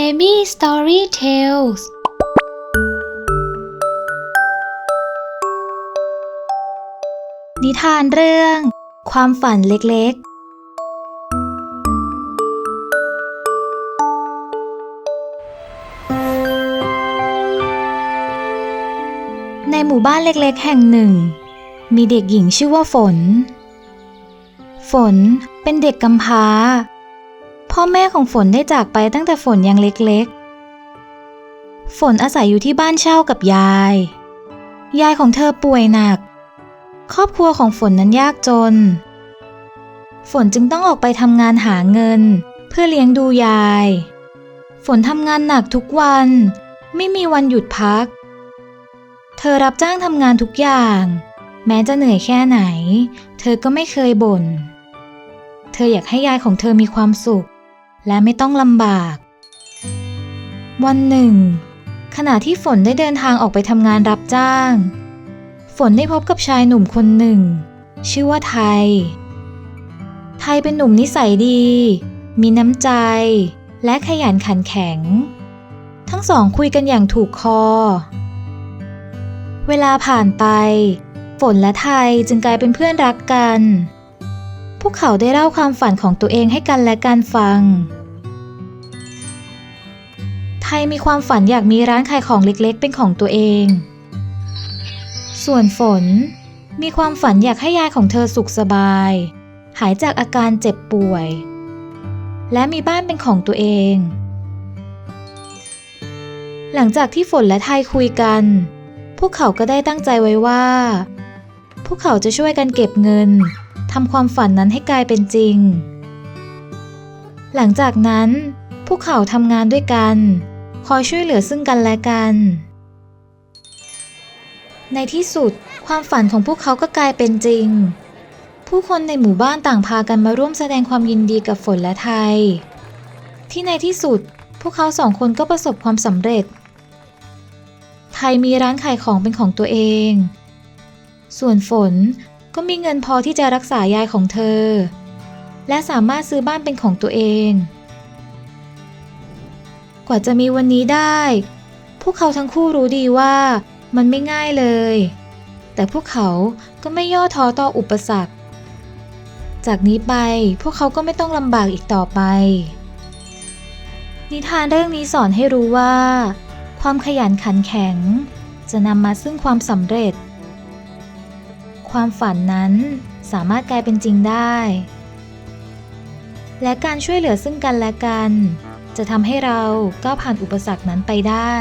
Baby Story Tales นิทานเรื่อง ความฝันเล็กๆ ในหมู่บ้านเล็กๆ แห่งหนึ่ง มีเด็กหญิงชื่อว่าฝน ฝนเป็นเด็กกำพร้า พ่อแม่ของฝนได้จากไปตั้งแต่ฝนยังเล็กๆ ฝนอาศัยอยู่ที่บ้านเช่ากับยาย ยายของเธอป่วยหนัก ครอบครัวของฝนนั้นยากจน ฝนจึงต้องออกไปทำงานหาเงิน เพื่อเลี้ยงดูยาย ฝนทำงานหนักทุกวัน ไม่มีวันหยุดพัก เธอรับจ้างทำงานทุกอย่าง แม้จะเหนื่อยแค่ไหน เธอก็ไม่เคยบ่นเธออยากให้ยายของเธอมีความสุข และไม่ต้องลำบาก วันหนึ่ง ขณะที่ฝนได้เดินทางออกไปทำงานรับจ้าง ฝนได้พบกับชายหนุ่มคนหนึ่ง ชื่อว่าไทย ไทยเป็นหนุ่มนิสัยดี มีน้ำใจ และขยันขันแข็ง ทั้งสองคุยกันอย่างถูกคอ เวลาผ่านไป ฝนและไทยจึงกลายเป็นเพื่อนรักกัน พวกเขาได้เล่าความฝันของตัวเองให้กันและกันฟัง ไทยมีความฝันอยากมีร้านขายของเล็กๆ เป็นของตัวเอง ส่วนฝน มีความฝันอยากให้ยายของเธอสุขสบาย หายจากอาการเจ็บป่วย และมีบ้านเป็นของตัวเอง หลังจากที่ฝนและไทยคุยกัน พวกเขาก็ได้ตั้งใจไว้ว่า พวกเขาจะช่วยกันเก็บเงิน ทำความฝันนั้นให้กลายเป็นจริง หลังจากนั้น พวกเขาทำงานด้วยกัน คอยช่วยเหลือซึ่งกันและกัน ในที่สุดความฝันของพวกเขาก็กลายเป็นจริง ผู้คนในหมู่บ้านต่างพากันมาร่วมแสดงความยินดีกับฝนและไทย ที่ในที่สุด พวกเขาสองคนก็ประสบความสำเร็จ ไทยมีร้านขายของเป็นของตัวเอง ส่วนฝน ก็มีเงินพอที่จะรักษายายของเธอ และสามารถซื้อบ้านเป็นของตัวเอง กว่าจะมีวันนี้ได้ พวกเขาทั้งคู่รู้ดีว่ามันไม่ง่ายเลย แต่พวกเขาก็ไม่ย่อท้อต่ออุปสรรค จากนี้ไปพวกเขาก็ไม่ต้องลำบากอีกต่อไป นิทานเรื่องนี้สอนให้รู้ว่า ความขยันขันแข็ง จะนำมาซึ่งความสำเร็จ ความฝันนั้นสามารถกลายเป็นจริงได้ และการช่วยเหลือซึ่งกันและกัน จะทำให้เราก้าวผ่านอุปสรรคนั้นไปได้